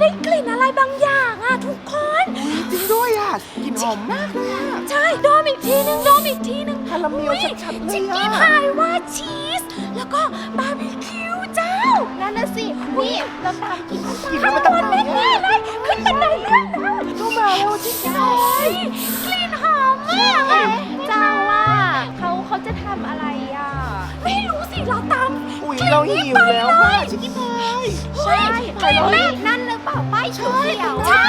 ได้กลิ่นอะไรบางอย่างอะทุกคน จริงด้วยอะกลิ่นหอมมากเลยอะ ใช่โดมอีกทีนึงโดมอีกทีนึงคาราเมลชัดๆเลยอะ ชิคกี้พายว่าชีส แล้วก็บาร์บีคิวเจ้า นั่นน่ะสินี่เราตามกินกินแล้วมันต้องข้างบนแน่ๆเลยขึ้นบันไดเลื่อนแล้วก็มาแล้วชิคกี้พายกลิ่นหอมมากอะเจ้าว่าเขาเขาจะทำอะไรอะ ไม่รู้สิเราตามอุ้ยเราหิวแล้วว่าชิคกี้พาย ใช่กลิ่นแม่นั่นหรือ เปล่าป้ายเขียวๆใช่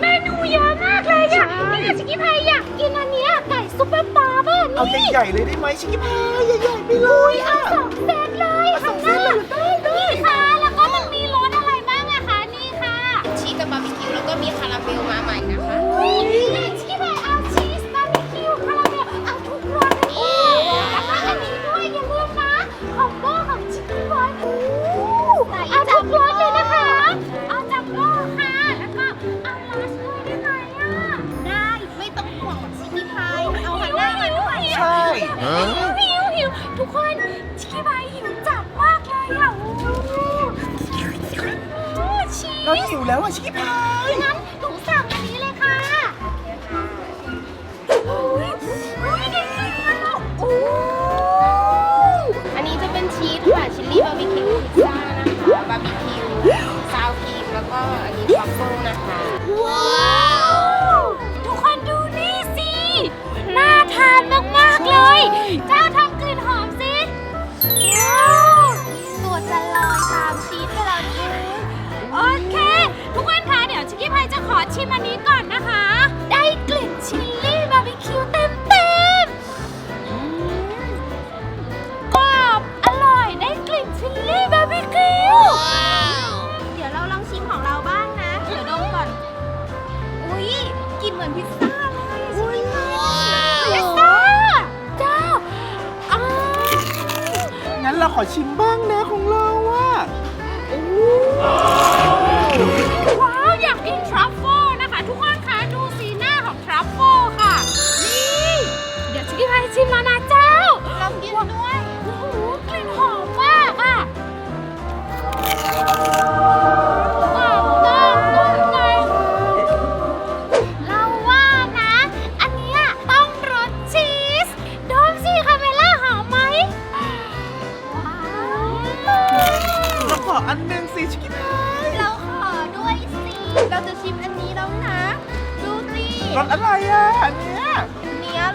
เมนูเยอะมากเลยอะนี่ชิคกี้พายอยากกินอันเนี้ยไก่ซุปเปอร์ปลาป่ะเอานี่ใหญ่ๆเลยได้ไหมชิคกี้พายใหญ่ๆไปเลยเอาอะสองเซตเลยเอาสค่ะองเซตเลยได้เลยนี่็มีคาราเมลมาใหม่นะคะชิคกี้พายเอาชีสบาร์บีคิวคาราเมลเอาทุกรสเลยแล้วก็อันนี้ด้วยอย่าลืมนะคอมโบของชิคกี้พายเอาทุกรสเลยนะคะเอาจัมโบ้ค่ะแล้วก็เอาลาสด้วยได้ไหมอะได้ไม่ต้องห่วงชิคกี้พายเอาหันหน้ามาด้วยใช่หิวหิวหิวทุกคนชิคกี้พายหิวจัดมากเลยอะโอ้โหโอ้ชีเราหิวแล้วอะชิคกี้พาย ก็อันนี้ทรัฟเฟิลนะคะ ว้าว ทุกคนดูนี่สิ น่าทานมาก ๆ เลย เจ้าทำกลิ่นหอมสิ ว้าวตัวจะลอยตามชีสไปแล้วเนี่ยโอเค ทุกคนคะเดี๋ยวชิคกี้พายจะขอชิมอันนี้ก่อน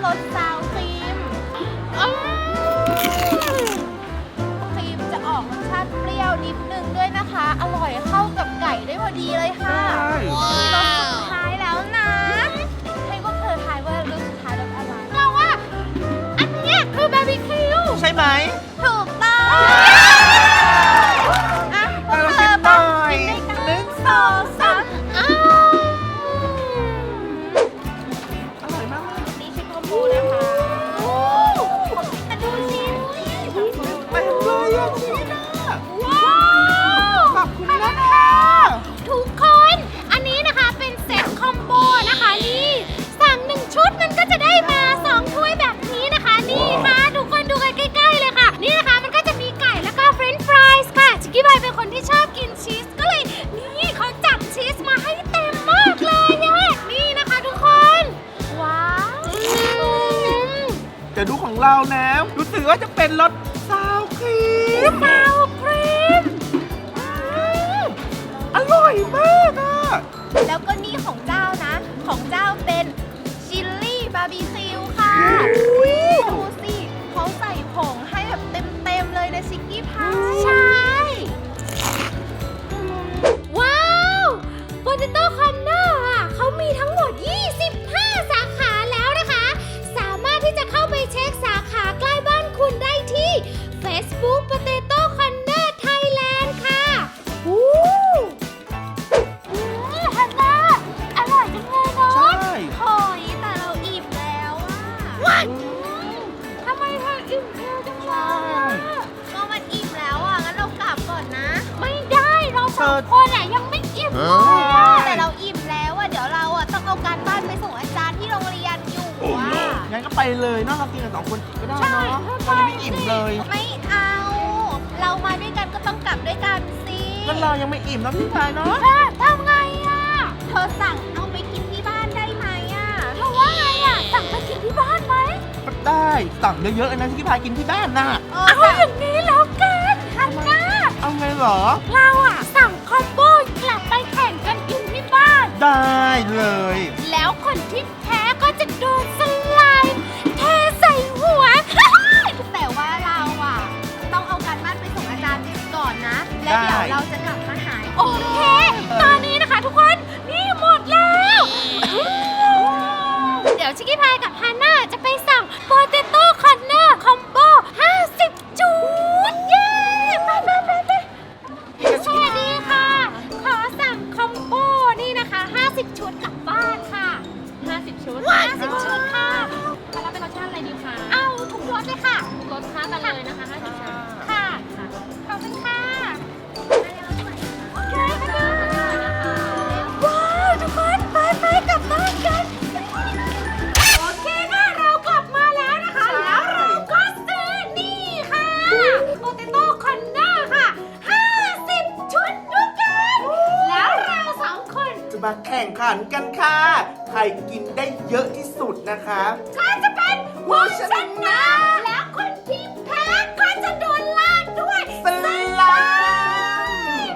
รสซาวครีมอืมครีมจะออกรสชาติเปรี้ยวนิดนึงด้วยนะคะ อร่อยเข้ากับไก่ได้พอดีเลยค่ะ ใช่ เดี๋ยวดูของเรานะรู้สึกว่าจะเป็นรสซาวครีมซาวครีมอร่อยมากอะ แล้วก็นี่ของเจ้านะ ของเจ้าเป็นชิลลี่บาร์บีคิวค่ะดูสิเขาใส่ผงให้แบบเต็มๆเลยนะชิคกี้พายใช่ อ งคนอะยังไม่อิ่มเลยอะแต่เราอิ่มแล้วอะเดี๋ยวเราอะต้องเอาการบ้านไปส่งอาจารย์ที่โรงเรียนอยู่อะงั้นก็ไปเลยเนาะเรากินกันสองคนก็ได้ใช่เนาะไปเรายังไม่อิ่มเลย ไม่เอา เรามาด้วยกันก็ต้องกลับด้วยกันสิก็เรายังไม่อิ่มแล้วพี่พายเนาะค่ะทำไงอะเธอสั่งเอาไปกินที่บ้านได้ไหมอะเพราะว่าไงอะสั่งไปกินที่บ้านไหมก็ได้สั่งเยอะๆเลยนะที่พี่พายกินที่บ้านน่ะ เออเอาสั่งอย่างนี้แล้วกันฮันน่าเอาไงเหรอ เราอะสั่ง ได้เลย แล้วคนที่แพ้ก็จะโดนสไลด์เทใส่หัว แต่ว่าเราอะ ต้องเอาการบ้านไปส่งอาจารย์ก่อนนะ แล้วเดี๋ยวเราจะกลับมาหาโอเค ตอนนี้นะคะทุกคน นี่หมดแล้ว เดี๋ยวชิคกี้พายกับาแข่งขันกันค่ะ ใครกินได้เยอะที่สุดนะคะ ก็จะเป็นผู้ชนะแล้วคนที่แพ้ก็จะโดนลากด้วยสลาม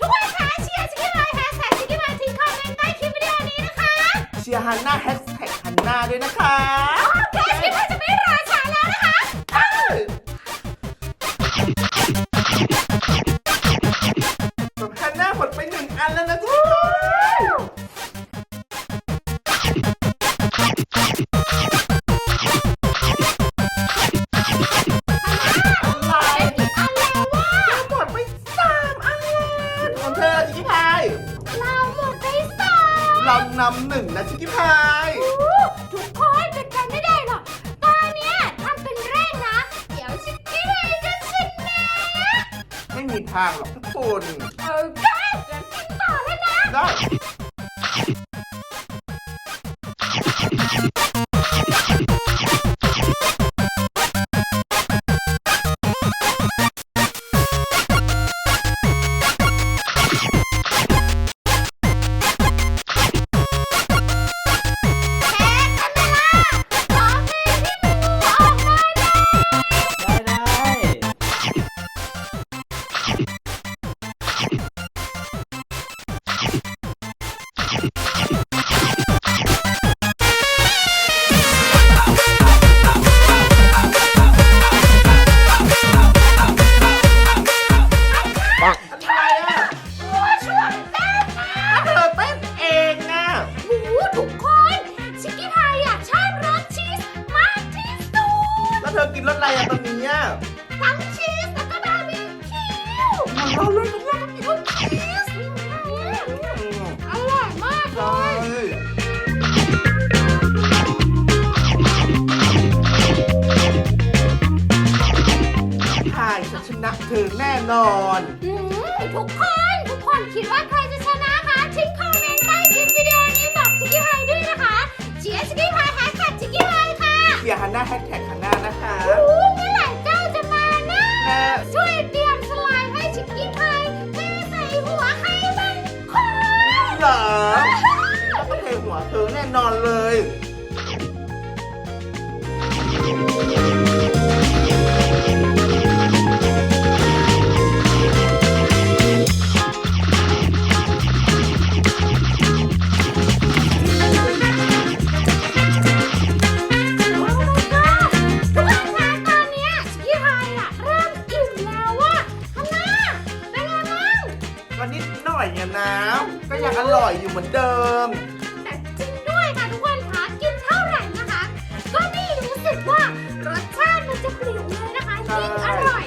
ทุกคนคะเชียร์ชิคกี้พายแฮชแท็กชิคกี้พายทิ้งคอมเมนต์ใต้คลิปวิดีโอนี้นะคะ เชียร์ฮันน่าแฮชแท็กฮันน่าด้วยนะคะ เธอชิคกี้พาย เราหมดไปสามเรานำหนึ่งนะชิคกี้พายทุกคนเป็นกันไม่ได้หรอก ตอนเนี้ยทำเป็นเร่งนะ เดี๋ยวชิคกี้พายจะชนะไม่มีทางหรอกทุกคน โอเคงั้นกินต่อแล้วนะ ได้ได้ น่นอน อืมทุกคนทุกคนคิดว่าใครจะชนะคะทิ้งคอมเมนต์ใต้คลิปวิดีโอนี้บอกชิคกี้พายด้วยนะคะเชียร์ชิคกี้พายแฮชแท็กชิคกี้พายค่ะเชียร์ฮันน่าแฮชแท็กฮันน่านะคะโอ้เมื่อไหร่เจ้าจะมานะแม่ช่วยเตรียมสไลด์ให้ชิคกี้พายเทใส่หัวให้มันคอยเหรอแล้วก็เทหัวเธอแน่นอนเลย ร่อยอยู่เหมือนเดิม แต่จริงด้วยค่ะทุกคนคะกินเท่าไหร่นะคะ ก็ไม่รู้สึกว่ารสชาติมันจะเปลี่ยนเลยนะคะใช่ยิ่งอร่อย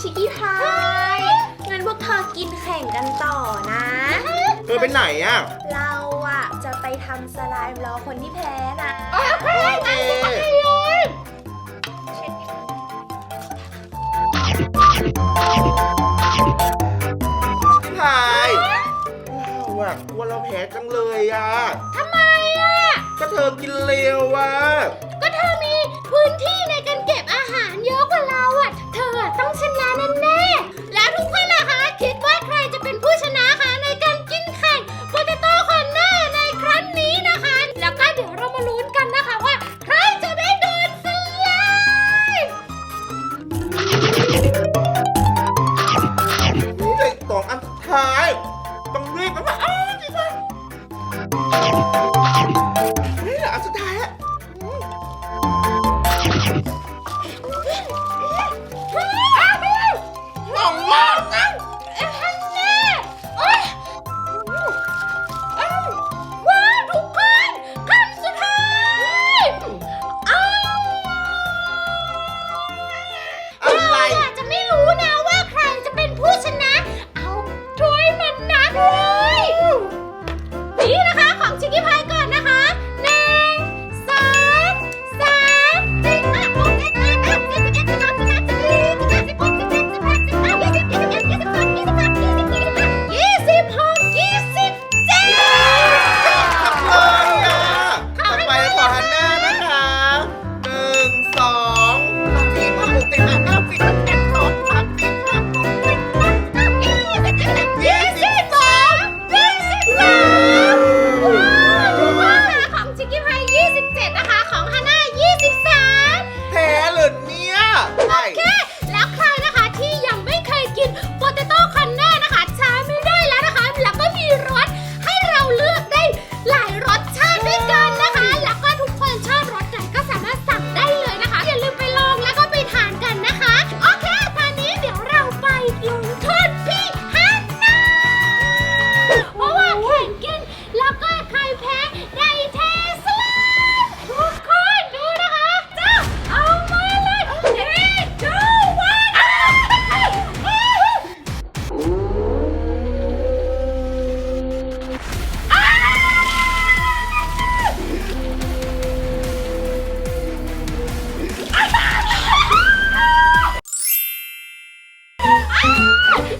ชิคกี้พายงั้นพวกเธอกินแข่งกันต่อนะเธอไปไหนอะ เราอะจะไปทำสไลม์รอคนที่แพ้นะโอเคโอเคไปเลยพี่พายเราอะกลัวเราแพ้จังเลยอะ ทำไมอะ ก็เธอกินเร็วอะ ก็เธอมีพื้นที่ในการ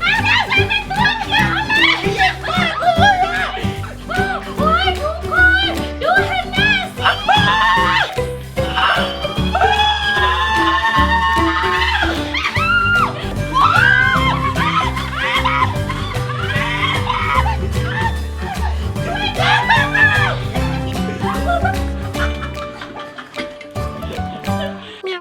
Anna!